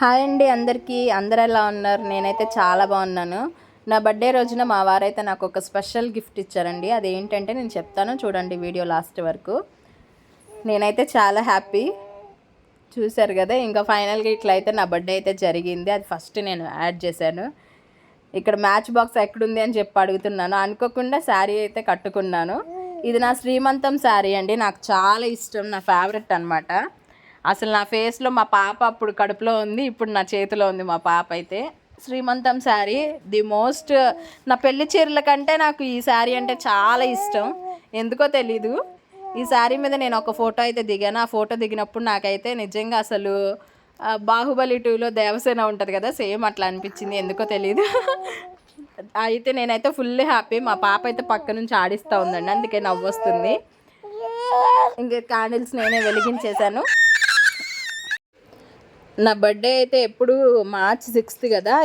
Hi అండి అందరికీ. అందరు ఎలా ఉన్నారు? నేనైతే చాలా బాగున్నాను. నా బర్త్డే రోజున మా వారైతే నాకు ఒక స్పెషల్ గిఫ్ట్ ఇచ్చారండి. అది ఏంటంటే నేను చెప్తాను. చూడండి వీడియో లాస్ట్ వరకు. నేనైతే చాలా హ్యాపీ. చూశారు కదా ఇంకా ఫైనల్గా ఇట్లా అయితే నా బర్త్డే అయితే జరిగింది. అది ఫస్ట్ నేను యాడ్ చేశాను. ఇక్కడ మ్యాచ్ బాక్స్ ఎక్కడుంది అని చెప్పి అడుగుతున్నాను. అనుకోకుండా శారీ అయితే కట్టుకున్నాను. ఇది నా శ్రీమంతం శారీ అండి. నాకు చాలా ఇష్టం. నా ఫేవరెట్ అనమాట అసలు నా ఫేస్లో మా పాప అప్పుడు కడుపులో ఉంది ఇప్పుడు నా చేతిలో ఉంది మా పాప అయితే. శ్రీమంతం శారీ ది మోస్ట్ నా పెళ్ళి చీరల కంటే నాకు ఈ శారీ అంటే చాలా ఇష్టం. ఎందుకో తెలీదు. ఈ శారీ మీద నేను ఒక ఫోటో అయితే దిగాను. ఆ ఫోటో దిగినప్పుడు నాకైతే నిజంగా అసలు బాహుబలి టూలో దేవసేన ఉంటుంది కదా సేమ్ అట్లా అనిపించింది. ఎందుకో తెలీదు. అయితే నేనైతే ఫుల్ హ్యాపీ. మా పాప అయితే పక్క నుంచి ఆడిస్తూ ఉందండి అందుకే నవ్వు వస్తుంది ఇంకా క్యాండిల్స్ నేనే వెలిగించేశాను. నా బర్త్డే అయితే ఎప్పుడు మార్చ్ సిక్స్త్ కదా.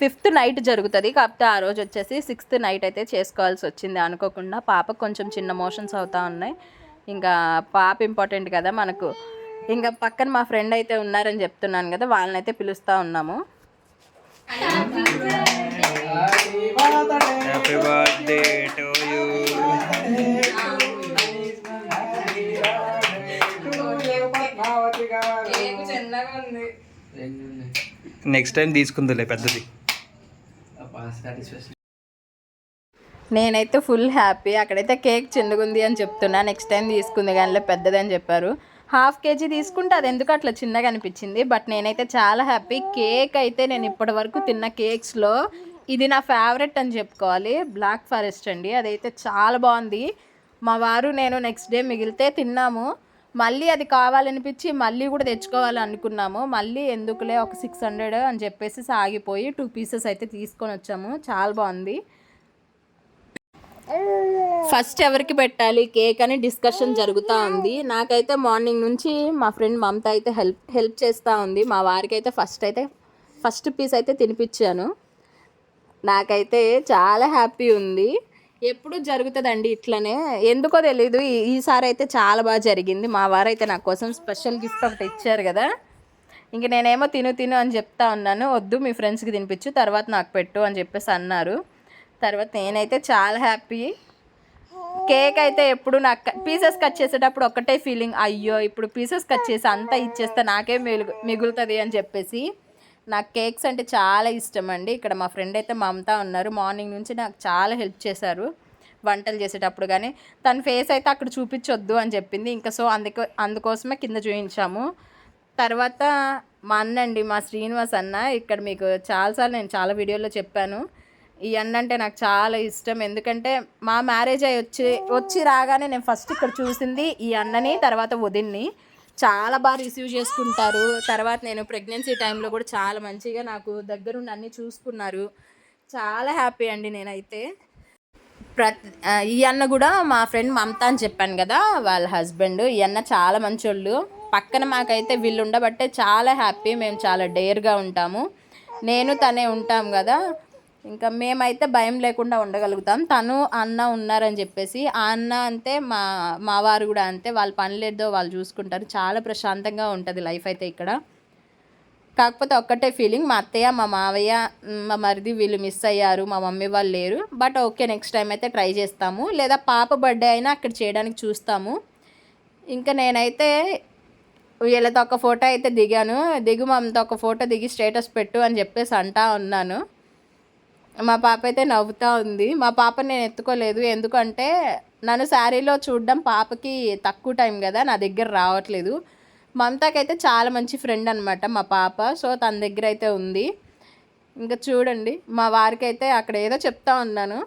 ఫిఫ్త్ నైట్ జరుగుతుంది. కాకపోతే ఆ రోజు వచ్చేసి సిక్స్త్ నైట్ అయితే చేసుకోవాల్సి వచ్చింది. అనుకోకుండా పాప కొంచెం చిన్న మోషన్స్ అవుతా ఉన్నాయి. ఇంకా పాప ఇంపార్టెంట్ కదా మనకు. ఇంకా పక్కన మా ఫ్రెండ్ అయితే ఉన్నారని చెప్తున్నాను కదా వాళ్ళని అయితే పిలుస్తూ ఉన్నాము. హ్యాపీ బర్త్డే నెక్స్ట్ టైం తీసుకుందులే పెద్దది. నేనైతే ఫుల్ హ్యాపీ అక్కడైతే కేక్ చిన్నగుంది అని చెప్తున్నా. నెక్స్ట్ టైం తీసుకుంది కానీ పెద్దది అని చెప్పారు. హాఫ్ కేజీ తీసుకుంటే అది ఎందుకు అట్లా చిన్నగా అనిపించింది? బట్ నేనైతే చాలా హ్యాపీ కేక్ అయితే నేను ఇప్పటి వరకు తిన్న కేక్స్లో ఇది నా ఫేవరెట్ అని చెప్పుకోవాలి. బ్లాక్ ఫారెస్ట్ అండి. అదైతే చాలా బాగుంది. మా వారు నేను నెక్స్ట్ డే మిగిలితే తిన్నాము. మళ్ళీ అది కావాలనిపించి మళ్ళీ కూడా తెచ్చుకోవాలి అనుకున్నాము మళ్ళీ ఎందుకులే ఒక సిక్స్ హండ్రెడ్ అని చెప్పేసి సాగిపోయి టూ పీసెస్ అయితే తీసుకొని వచ్చాము. చాలా బాగుంది. ఫస్ట్ ఎవరికి పెట్టాలి? కేక్ అని డిస్కషన్ జరుగుతూ ఉంది. నాకైతే మార్నింగ్ నుంచి మా ఫ్రెండ్ మమత అయితే హెల్ప్ హెల్ప్ చేస్తూ ఉంది. మా వారికి అయితే ఫస్ట్ అయితే ఫస్ట్ పీస్ అయితే తినిపించాను. నాకైతే చాలా హ్యాపీ ఉంది. ఎప్పుడు జరుగుతుందండి ఇట్లనే. ఎందుకో తెలీదు. ఈ- ఈసారి అయితే చాలా బాగా జరిగింది. మా వారైతే నా కోసం స్పెషల్ గిఫ్ట్ ఒకటి ఇచ్చారు కదా. ఇంక నేనేమో తిను తిను అని చెప్తా ఉన్నాను. వద్దు మీ ఫ్రెండ్స్కి తినిపించు తర్వాత నాకు పెట్టు అని చెప్పేసి అన్నారు. తర్వాత నేనైతే చాలా హ్యాపీ. కేక్ అయితే ఎప్పుడు నాకు పీసెస్ కట్ చేసేటప్పుడు ఒక్కటే ఫీలింగ్. అయ్యో ఇప్పుడు పీసెస్ కట్ చేసి అంతా ఇచ్చేస్తే నాకే మిగులు మిగులుతుంది అని చెప్పేసి. నాకు కేక్స్ అంటే చాలా ఇష్టం అండి ఇక్కడ మా ఫ్రెండ్ అయితే మమతా ఉన్నారు. మార్నింగ్ నుంచి నాకు చాలా హెల్ప్ చేశారు వంటలు చేసేటప్పుడు కానీ తన ఫేస్ అయితే అక్కడ చూపించొద్దు అని చెప్పింది. ఇంకా సో అందుకో అందుకోసమే కింద చూపించాము తర్వాత మా అన్న అండి మా శ్రీనివాస్ అన్న ఇక్కడ మీకు చాలాసార్లు నేను చాలా వీడియోలో చెప్పాను. ఈ అన్న అంటే నాకు చాలా ఇష్టం. ఎందుకంటే మా మ్యారేజ్ అయ్యి వచ్చి వచ్చి రాగానే నేను ఫస్ట్ ఇక్కడ చూసింది ఈ అన్నని తర్వాత వదిన్ని. చాలా బాగా రిసీవ్ చేసుకుంటారు. తర్వాత నేను ప్రెగ్నెన్సీ టైంలో కూడా చాలా మంచిగా నాకు దగ్గరుండి అన్నీ చూసుకున్నారు. చాలా హ్యాపీ అండి నేనైతే. ప్రతి ఈ అన్న కూడా మా ఫ్రెండ్ మమత అని చెప్పాను కదా వాళ్ళ హస్బెండ్. ఈ అన్న చాలా మంచోళ్ళు. పక్కన మాకైతే వీళ్ళు ఉండబట్టే చాలా హ్యాపీ. మేము చాలా డేర్గా ఉంటాము. నేను తనే ఉంటాం కదా. ఇంకా మేమైతే భయం లేకుండా ఉండగలుగుతాం. తను అన్న ఉన్నారని చెప్పేసి ఆ అన్న అంతే మా మా వారు కూడా అంతే. వాళ్ళ పనులేదో వాళ్ళు చూసుకుంటారు. చాలా ప్రశాంతంగా ఉంటుంది లైఫ్ అయితే ఇక్కడ. కాకపోతే ఒక్కటే ఫీలింగ్ మా అత్తయ్య మా మావయ్య మా మరిది వీళ్ళు మిస్ అయ్యారు. మా మమ్మీ వాళ్ళు లేరు. బట్ ఓకే నెక్స్ట్ టైం అయితే ట్రై చేస్తాము. లేదా పాప బర్త్డే అయినా అక్కడ చేయడానికి చూస్తాము. ఇంకా నేనైతే వీళ్ళతో ఒక ఫోటో అయితే దిగాను. దిగు మమ్మతో ఒక ఫోటో దిగి స్టేటస్ పెట్టు అని చెప్పేసి అంటా ఉన్నాను. మా పాప అయితే నవ్వుతూ ఉంది. మా పాప నేను ఎత్తుకోలేదు. ఎందుకంటే నన్ను శారీలో చూడడం పాపకి తక్కువ టైం కదా నా దగ్గర రావట్లేదు. మమతాకైతే చాలా మంచి ఫ్రెండ్ అనమాట మా పాప. సో తన దగ్గర అయితే ఉంది. ఇంకా చూడండి మా వారికి అయితే అక్కడ ఏదో చెప్తా ఉన్నాను.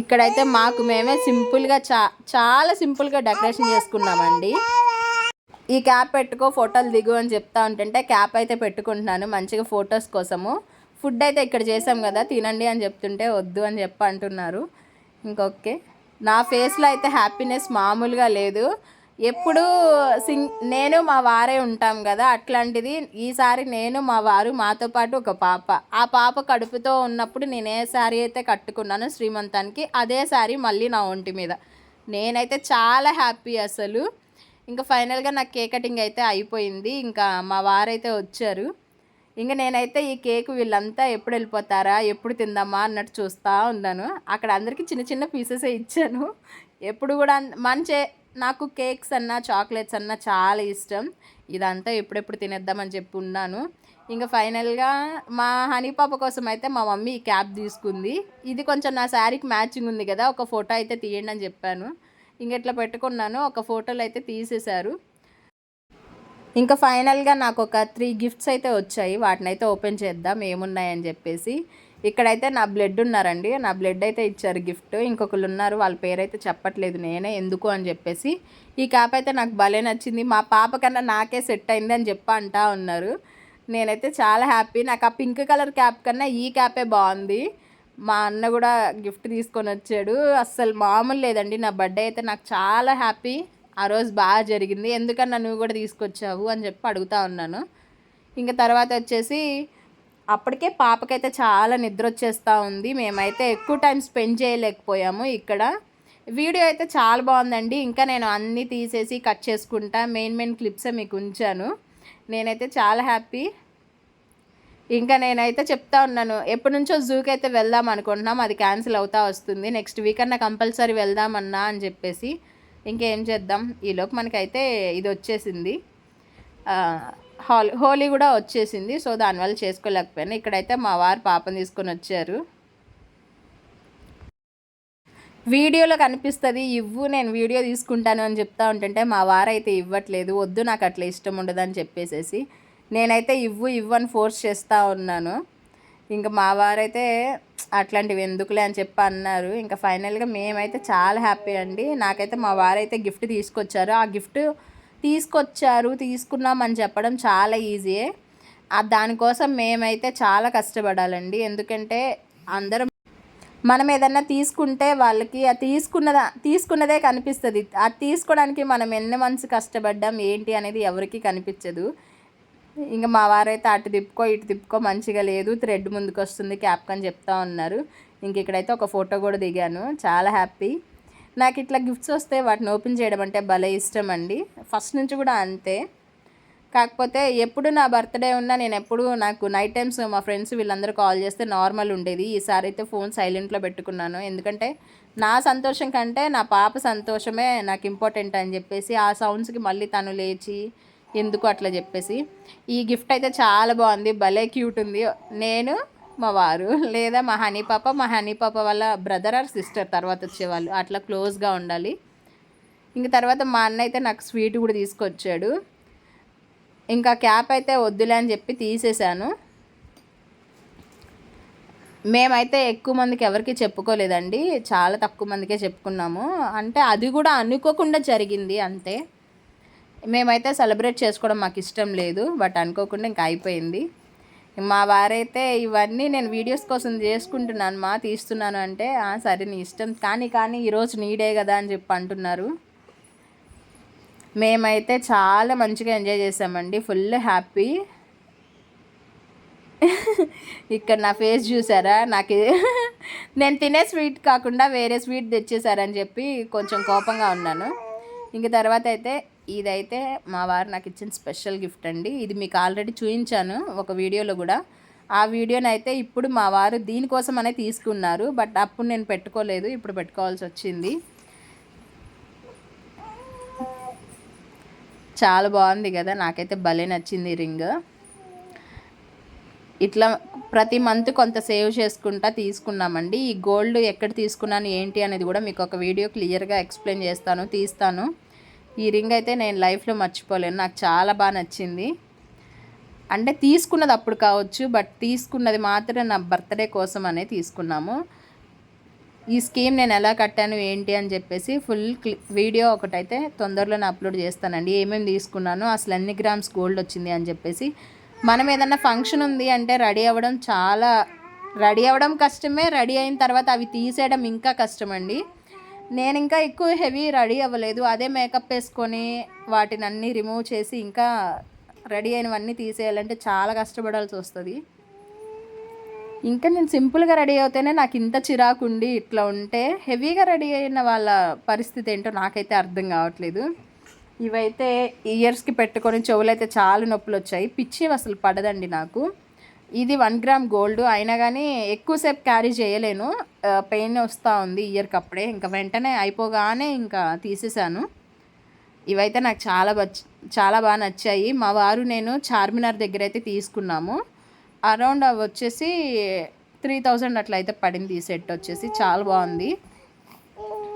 ఇక్కడైతే మాకు మేమే సింపుల్గా చా చాలా సింపుల్గా డెకరేషన్ చేసుకున్నామండి. ఈ క్యాప్ పెట్టుకో ఫోటోలు దిగు అని చెప్తా ఉంటుంటే క్యాప్ అయితే పెట్టుకుంటున్నాను. మంచిగా ఫొటోస్ కోసము. ఫుడ్ అయితే ఇక్కడ చేసాం కదా తినండి అని చెప్తుంటే వద్దు అని చెప్పి అంటున్నారు. ఇంకొకే నా ఫేస్లో అయితే హ్యాపీనెస్ మామూలుగా లేదు. ఎప్పుడు సింగ్ నేను మా వారే ఉంటాం కదా అట్లాంటిది ఈసారి నేను మా వారు మాతో పాటు ఒక పాప. ఆ పాప కడుపుతో ఉన్నప్పుడు నేను ఏ శారీ అయితే కట్టుకున్నానో శ్రీమంతానికి అదే శారీ మళ్ళీ నా ఒంటి మీద. నేనైతే చాలా హ్యాపీ అసలు. ఇంకా ఫైనల్గా నాకు కేక్ కటింగ్ అయితే అయిపోయింది. ఇంకా మా వారైతే వచ్చారు. ఇంకా నేనైతే ఈ కేక్ వీళ్ళంతా ఎప్పుడు వెళ్ళిపోతారా ఎప్పుడు తిందామా అన్నట్టు చూస్తూ ఉన్నాను. అక్కడ అందరికీ చిన్న చిన్న పీసెసే ఇచ్చాను. ఎప్పుడు కూడా అన్- మంచి నాకు కేక్స్ అన్నా చాక్లెట్స్ అన్నా చాలా ఇష్టం. ఇదంతా ఎప్పుడెప్పుడు తినేద్దామని చెప్పి ఉన్నాను. ఇంకా ఫైనల్గా మా హనీ పాప కోసం అయితే మా మమ్మీ ఈ క్యాప్ తీసుకుంది. ఇది కొంచెం నా శారీకి మ్యాచింగ్ ఉంది కదా ఒక ఫోటో అయితే తీయండి అని చెప్పాను. ఇంకెట్లా పెట్టుకున్నాను ఒక ఫోటోలు అయితే తీసేశారు. ఇంకా ఫైనల్గా నాకు ఒక త్రీ గిఫ్ట్స్ అయితే వచ్చాయి. వాటిని అయితే ఓపెన్ చేద్దాం ఏమున్నాయని చెప్పేసి. ఇక్కడైతే నా బ్లడ్ ఉన్నారండి. నా బ్లడ్ అయితే ఇచ్చారు గిఫ్ట్. ఇంకొకరు ఉన్నారు వాళ్ళ పేరైతే చెప్పట్లేదు నేనే ఎందుకు అని చెప్పేసి. ఈ క్యాప్ అయితే నాకు భలే నచ్చింది. మా పాప కన్నా నాకే సెట్ అయింది అని చెప్పి అంటా ఉన్నారు. నేనైతే చాలా హ్యాపీ. నాకు ఆ పింక్ కలర్ క్యాప్ కన్నా ఈ క్యాపే బాగుంది. మా అన్న కూడా గిఫ్ట్ తీసుకొని వచ్చాడు. అస్సలు మామూలు లేదండి. నా బర్త్డే అయితే నాకు చాలా హ్యాపీ. ఆ రోజు బాగా జరిగింది. ఎందుకన్నా నువ్వు కూడా తీసుకొచ్చావు అని చెప్పి అడుగుతా ఉన్నాను. ఇంకా తర్వాత వచ్చేసి అప్పటికే పాపకైతే చాలా నిద్ర వచ్చేస్తూ ఉంది. మేమైతే ఎక్కువ టైం స్పెండ్ చేయలేకపోయాము ఇక్కడ. వీడియో అయితే చాలా బాగుందండి. ఇంకా నేను అన్నీ తీసేసి కట్ చేసుకుంటా. మెయిన్ మెయిన్ క్లిప్సే మీకు ఉంచాను. నేనైతే చాలా హ్యాపీ. ఇంకా నేనైతే చెప్తా ఉన్నాను ఎప్పటి నుంచో జూకి అయితే వెళ్దాం అనుకుంటున్నాం అది క్యాన్సిల్ అవుతా వస్తుంది నెక్స్ట్ వీక్ అన్న కంపల్సరీ వెళ్దామన్నా అని చెప్పేసి ఇంకేం చేద్దాం ఈలోపు మనకైతే ఇది వచ్చేసింది. ఆ, హాల్ హోలీ కూడా వచ్చేసింది సో దానివల్ల చేసుకోలేకపోయాను ఇక్కడైతే మా వారు పాపని తీసుకొని వచ్చారు. వీడియోలో కనిపిస్తుంది ఇవ్వు నేను వీడియో తీసుకుంటాను అని చెప్తా ఉంటుంటే మా వారైతే ఇవ్వట్లేదు వద్దు నాకు అట్లా ఇష్టం ఉండదని చెప్పేసేసి నేనైతే ఇవ్వు ఇవ్వు అని ఫోర్స్ చేస్తూ ఉన్నాను. ఇంకా మా వారైతే అట్లాంటివి ఎందుకులే అని చెప్పి అన్నారు. ఇంకా ఫైనల్గా మేమైతే చాలా హ్యాపీ అండి. నాకైతే మా వారైతే గిఫ్ట్ తీసుకొచ్చారు. ఆ గిఫ్ట్ తీసుకొచ్చారు తీసుకున్నామని చెప్పడం చాలా ఈజీయే దానికోసం మేమైతే చాలా కష్టపడాలండి. ఎందుకంటే అందరం మనం ఏదన్నా తీసుకుంటే వాళ్ళకి ఆ తీసుకున్నదా తీసుకున్నదే కనిపిస్తుంది. అది తీసుకోవడానికి మనం ఎన్ని మంత్స్ కష్టపడ్డాం ఏంటి అనేది ఎవరికి కనిపించదు. ఇంకా మా వారైతే అటు తిప్పుకో ఇటు తిప్పుకో మంచిగా లేదు థ్రెడ్ ముందుకు వస్తుంది క్యాప్ అని చెప్తా ఉన్నారు. ఇంక ఇక్కడైతే ఒక ఫోటో కూడా దిగాను చాలా హ్యాపీ. నాకు ఇట్లా గిఫ్ట్స్ వస్తే వాటిని ఓపెన్ చేయడం అంటే భలే ఇష్టం అండి. ఫస్ట్ నుంచి కూడా అంతే. కాకపోతే ఎప్పుడు నా బర్త్డే ఉన్నా నేను ఎప్పుడు నాకు నైట్ టైమ్స్ మా ఫ్రెండ్స్ వీళ్ళందరూ కాల్ చేస్తే నార్మల్ ఉండేది. ఈసారి అయితే ఫోన్ సైలెంట్లో పెట్టుకున్నాను. ఎందుకంటే నా సంతోషం కంటే నా పాప సంతోషమే నాకు ఇంపార్టెంట్ అని చెప్పేసి ఆ సౌండ్స్కి మళ్ళీ తను లేచి ఎందుకు అట్లా చెప్పేసి. ఈ గిఫ్ట్ అయితే చాలా బాగుంది భలే క్యూట్ ఉంది. నేను మా వారు లేదా మా హనీ పాప. మా హనీ పాప వాళ్ళ బ్రదర్ ఆర్ సిస్టర్ తర్వాత వచ్చేవాళ్ళు. అట్లా క్లోజ్గా ఉండాలి. ఇంక తర్వాత మా అన్న అయితే నాకు స్వీట్ కూడా తీసుకొచ్చాడు. ఇంకా క్యాప్ అయితే వద్దులే అని చెప్పి తీసేశాను. మేమైతే ఎక్కువ మందికి ఎవరికి చెప్పుకోలేదండి. చాలా తక్కువ మందికే చెప్పుకున్నాము. అంటే అది కూడా అనుకోకుండా జరిగింది అంతే. మేమైతే సెలబ్రేట్ చేసుకోవడం మాకు ఇష్టం లేదు బట్ అనుకోకుండా ఇంకా అయిపోయింది. మా వారైతే ఇవన్నీ నేను వీడియోస్ కోసం చేసుకుంటున్నాను మా తీస్తున్నాను అంటే సరే నీ ఇష్టం. కానీ కానీ ఈరోజు నీడే కదా అని చెప్పి అంటున్నారు. మేమైతే చాలా మంచిగా ఎంజాయ్ చేసామండి ఫుల్ హ్యాపీ. ఇక్కడ నా ఫేస్ చూసారా? నాకు నేను తినే స్వీట్ కాకుండా వేరే స్వీట్ తెచ్చేసారని చెప్పి కొంచెం కోపంగా ఉన్నాను. ఇంక తర్వాత అయితే ఇదైతే మా వారు నాకు ఇచ్చిన స్పెషల్ గిఫ్ట్ అండి. ఇది మీకు ఆల్రెడీ చూపించాను ఒక వీడియోలో కూడా. ఆ వీడియోని అయితే ఇప్పుడు మా వారు దీనికోసం అనే తీసుకున్నారు. బట్ అప్పుడు నేను పెట్టుకోలేదు. ఇప్పుడు పెట్టుకోవాల్సి వచ్చింది. చాలా బాగుంది కదా. నాకైతే భలే నచ్చింది రింగ్. ఇట్లా ప్రతి మంత్ కొంత సేవ్ చేసుకుంటా తీసుకున్నామండి. ఈ గోల్డ్ ఎక్కడ తీసుకున్నాను ఏంటి అనేది కూడా మీకు ఒక వీడియో క్లియర్గా ఎక్స్ప్లెయిన్ చేస్తాను తీస్తాను. ఈ రింగ్ అయితే నేను లైఫ్లో మర్చిపోలేను. నాకు చాలా బాగా నచ్చింది. అంటే తీసుకున్నది అప్పుడు కావచ్చు బట్ తీసుకున్నది మాత్రం నా బర్త్డే కోసం అనే తీసుకున్నాము. ఈ స్కీమ్ నేను ఎలా కట్టాను ఏంటి అని చెప్పేసి ఫుల్ వీడియో ఒకటైతే తొందరలోనే అప్లోడ్ చేస్తానండి. ఏమేమి తీసుకున్నాను అసలు ఎన్ని గ్రామ్స్ గోల్డ్ వచ్చింది అని చెప్పేసి. మనం ఏదన్నా ఫంక్షన్ ఉంది అంటే రెడీ అవ్వడం చాలా రెడీ అవ్వడం కష్టమే రెడీ అయిన తర్వాత అవి తీసేయడం ఇంకా కష్టమండి. నేను ఇంకా ఎక్కువ హెవీ రెడీ అవ్వలేదు. అదే మేకప్ వేసుకొని వాటిని అన్నీ రిమూవ్ చేసి ఇంకా రెడీ అయినవన్నీ తీసేయాలంటే చాలా కష్టపడాల్సి వస్తుంది. ఇంకా నేను సింపుల్గా రెడీ అవుతేనే నాకు ఇంత చిరాకు ఉండి ఇట్లా ఉంటే హెవీగా రెడీ అయిన వాళ్ళ పరిస్థితి ఏంటో నాకైతే అర్థం కావట్లేదు. ఇవైతే ఇయర్స్కి పెట్టుకొని చెవులు అయితే చాలా నొప్పులు వచ్చాయి పిచ్చి అసలు పడదండి నాకు. ఇది వన్ గ్రామ్ గోల్డ్. అయినా కానీ ఎక్కువసేపు క్యారీ చేయలేను. పెయిన్ వస్తూ ఉంది ఇయర్కి అప్పుడే ఇంకా వెంటనే అయిపోగానే ఇంకా తీసేసాను ఇవైతే నాకు చాలా బచ్- చాలా బాగా నచ్చాయి. మా వారు నేను చార్మినార్ దగ్గర అయితే తీసుకున్నాము. అరౌండ్ అవి వచ్చేసి త్రీ థౌజండ్ అట్లా అయితే పడింది ఈ సెట్ వచ్చేసి. చాలా బాగుంది.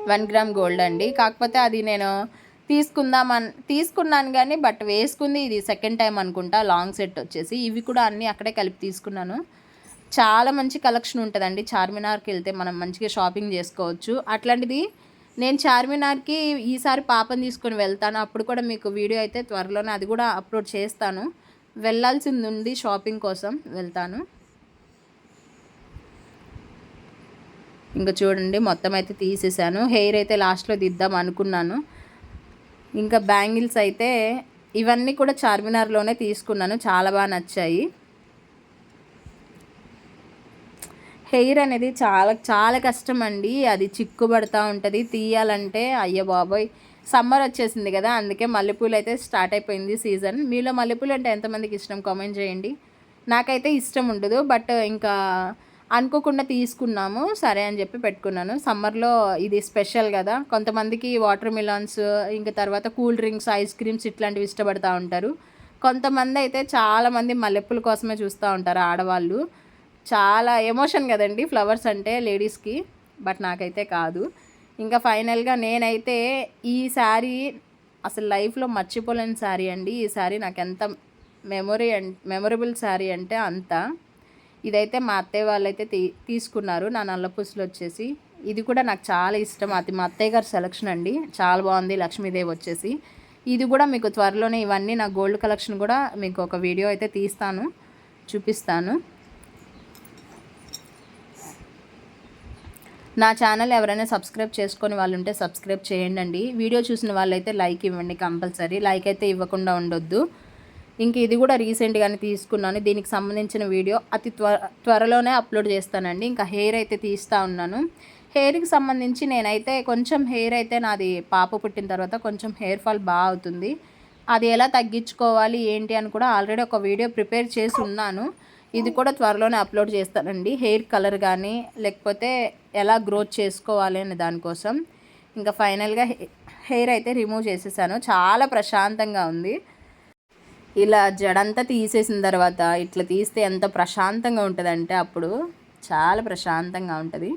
వన్ గ్రామ్ గోల్డ్ అండి. కాకపోతే అది నేను తీసుకుందామని తీసుకున్నాను కానీ బట్ వేసుకుంది ఇది సెకండ్ టైం అనుకుంటా లాంగ్ సెట్ వచ్చేసి. ఇవి కూడా అన్నీ అక్కడే కలిపి తీసుకున్నాను. చాలా మంచి కలెక్షన్ ఉంటుందండి. చార్మినార్కి వెళ్తే మనం మంచిగా షాపింగ్ చేసుకోవచ్చు. అట్లాంటిది నేను చార్మినార్కి ఈసారి పాపను తీసుకొని వెళ్తాను. అప్పుడు కూడా మీకు వీడియో అయితే త్వరలోనే అది కూడా అప్లోడ్ చేస్తాను. వెళ్ళాల్సింది ఉంది షాపింగ్ కోసం వెళ్తాను. ఇంకా చూడండి మొత్తం అయితే తీసేసాను. హెయిర్ అయితే లాస్ట్లో దిద్దాం అనుకున్నాను. ఇంకా బ్యాంగిల్స్ అయితే ఇవన్నీ కూడా చార్మినార్లోనే తీసుకున్నాను. చాలా బాగా నచ్చాయి. హెయిర్ అనేది చాలా చాలా కష్టం అండి అది చిక్కుబడతా ఉంటుంది. తీయాలంటే అయ్యో బాబోయ్! సమ్మర్ వచ్చేసింది కదా అందుకే మల్లెపూలు అయితే స్టార్ట్ అయిపోయింది సీజన్. మీలో మల్లెపూలు అంటే ఎంతమందికి ఇష్టం? కామెంట్ చేయండి. నాకైతే ఇష్టం ఉండదు బట్ ఇంకా అనుకోకుండా తీసుకున్నాము సరే అని చెప్పి పెట్టుకున్నాను. సమ్మర్లో ఇది స్పెషల్ కదా. కొంతమందికి వాటర్ మిలాన్స్ ఇంకా తర్వాత కూల్ డ్రింక్స్ ఐస్ క్రీమ్స్ ఇట్లాంటివి ఇష్టపడతా ఉంటారు. కొంతమంది అయితే చాలామంది మల్లెప్పుల కోసమే చూస్తూ ఉంటారు ఆడవాళ్ళు. చాలా ఎమోషన్ కదండి ఫ్లవర్స్ అంటే లేడీస్కి బట్ నాకైతే కాదు. ఇంకా ఫైనల్గా నేనైతే ఈ శారీ అసలు లైఫ్లో మర్చిపోలేని శారీ అండి. ఈ శారీ నాకు ఎంత మెమొరీ అం మెమొరబుల్ శారీ అంటే అంత. ఇదైతే మా అత్తయ్య వాళ్ళైతే తీ తీసుకున్నారు. నా నల్ల పుసులు వచ్చేసి. ఇది కూడా నాకు చాలా ఇష్టం. అది మా అత్తయ్య గారి సెలక్షన్ అండి. చాలా బాగుంది. లక్ష్మీదేవి వచ్చేసి. ఇది కూడా మీకు త్వరలోనే ఇవన్నీ నా గోల్డ్ కలెక్షన్ కూడా మీకు ఒక వీడియో అయితే తీస్తాను. చూపిస్తాను. నా ఛానల్ ఎవరైనా సబ్స్క్రైబ్ చేసుకొని వాళ్ళు ఉంటే సబ్స్క్రైబ్ చేయండి వీడియో చూసిన వాళ్ళైతే లైక్ ఇవ్వండి కంపల్సరీ. లైక్ అయితే ఇవ్వకుండా ఉండొద్దు. ఇంక ఇది కూడా రీసెంట్గానే తీసుకున్నాను. దీనికి సంబంధించిన వీడియో అతి త్వర త్వరలోనే అప్లోడ్ చేస్తానండి. ఇంకా హెయిర్ అయితే తీస్తూ ఉన్నాను. హెయిర్కి సంబంధించి నేనైతే కొంచెం హెయిర్ అయితే నాది పాప పుట్టిన తర్వాత కొంచెం హెయిర్ ఫాల్ బాగా అవుతుంది. అది ఎలా తగ్గించుకోవాలి ఏంటి అని కూడా ఆల్రెడీ ఒక వీడియో ప్రిపేర్ చేసి ఉన్నాను. ఇది కూడా త్వరలోనే అప్లోడ్ చేస్తానండి. హెయిర్ కలర్ కానీ లేకపోతే ఎలా గ్రోత్ చేసుకోవాలి అనే దానికోసం ఇంకా ఫైనల్గా హెయిర్ అయితే రిమూవ్ చేసేసాను. చాలా ప్రశాంతంగా ఉంది. ఇలా జడంతా తీసేసిన తర్వాత ఇట్లా తీస్తే ఎంత ప్రశాంతంగా ఉంటుందంటే అప్పుడు చాలా ప్రశాంతంగా ఉంటుంది.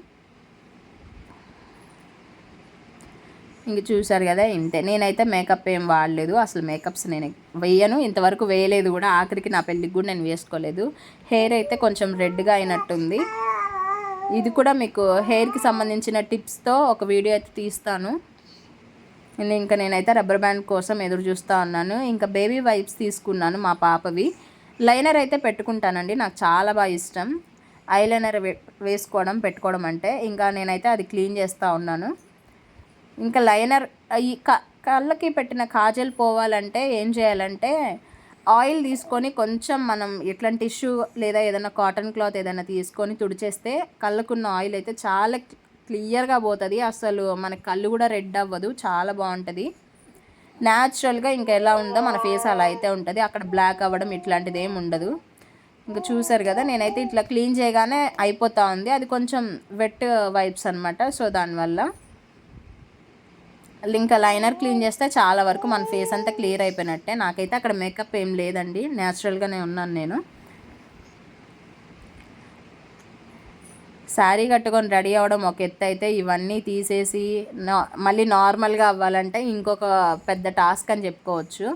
ఇంక చూసారు కదా ఇంతే. నేనైతే మేకప్ ఏం వాడలేదు. అసలు మేకప్స్ నేను వేయను. ఇంతవరకు వేయలేదు కూడా. ఆఖరికి నా పెళ్ళికి కూడా నేను వేసుకోలేదు. హెయిర్ అయితే కొంచెం రెడ్గా అయినట్టుంది. ఇది కూడా మీకు హెయిర్కి సంబంధించిన టిప్స్తో ఒక వీడియో అయితే తీస్తాను. ఇంకా నేనైతే రబ్బర్ బ్యాండ్ కోసం ఎదురు చూస్తూ ఉన్నాను. ఇంకా బేబీ వైప్స్ తీసుకున్నాను మా పాపవి. లైనర్ అయితే పెట్టుకుంటానండి నాకు చాలా బాగా ఇష్టం. ఐలైనర్ వేసుకోవడం పెట్టుకోవడం అంటే ఇంకా నేనైతే అది క్లీన్ చేస్తూ ఉన్నాను. ఇంకా లైనర్ ఈ క కళ్ళకి పెట్టిన కాజల్ పోవాలంటే ఏం చేయాలంటే ఆయిల్ తీసుకొని కొంచెం మనం ఎట్లాంటి టిష్యూ లేదా ఏదైనా కాటన్ క్లాత్ ఏదైనా తీసుకొని తుడిచేస్తే కళ్ళకున్న ఆయిల్ అయితే చాలా క్లియర్గా పోతుంది. అసలు మన కళ్ళు కూడా రెడ్ అవ్వదు. చాలా బాగుంటుంది. న్యాచురల్గా ఇంకా ఎలా ఉందో మన ఫేస్ అలా అయితే ఉంటుంది. అక్కడ బ్లాక్ అవ్వడం ఇట్లాంటిది ఏమి ఉండదు. ఇంకా చూసారు కదా నేనైతే ఇట్లా క్లీన్ చేయగానే అయిపోతా ఉంది. అది కొంచెం వెట్ వైబ్స్ అనమాట సో దానివల్ల ఇంకా లైనర్ క్లీన్ చేస్తే చాలా వరకు మన ఫేస్ అంతా క్లియర్ అయిపోయినట్టే. నాకైతే అక్కడ మేకప్ ఏం లేదండి. న్యాచురల్గానే ఉన్నాను నేను. శారీ కట్టుకొని రెడీ అవ్వడం ఒక ఎత్తు అయితే ఇవన్నీ తీసేసి నా మళ్ళీ నార్మల్గా అవ్వాలంటే ఇంకొక పెద్ద టాస్క్ అని చెప్పుకోవచ్చు.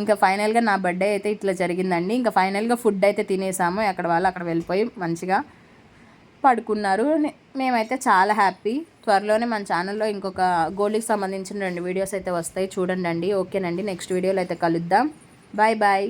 ఇంకా ఫైనల్గా నా బర్త్డే అయితే ఇట్లా జరిగిందండి. ఇంకా ఫైనల్గా ఫుడ్ అయితే తినేసాము. అక్కడ వాళ్ళు అక్కడ వెళ్ళిపోయి మంచిగా పడుకున్నారు. మేమైతే చాలా హ్యాపీ. త్వరలోనే మన ఛానల్లో ఇంకొక గోల్డ్కి సంబంధించిన రెండు వీడియోస్ అయితే వస్తాయి. చూడండి అండి ఓకేనండి. నెక్స్ట్ వీడియోలో అయితే కలుద్దాం. Bye bye.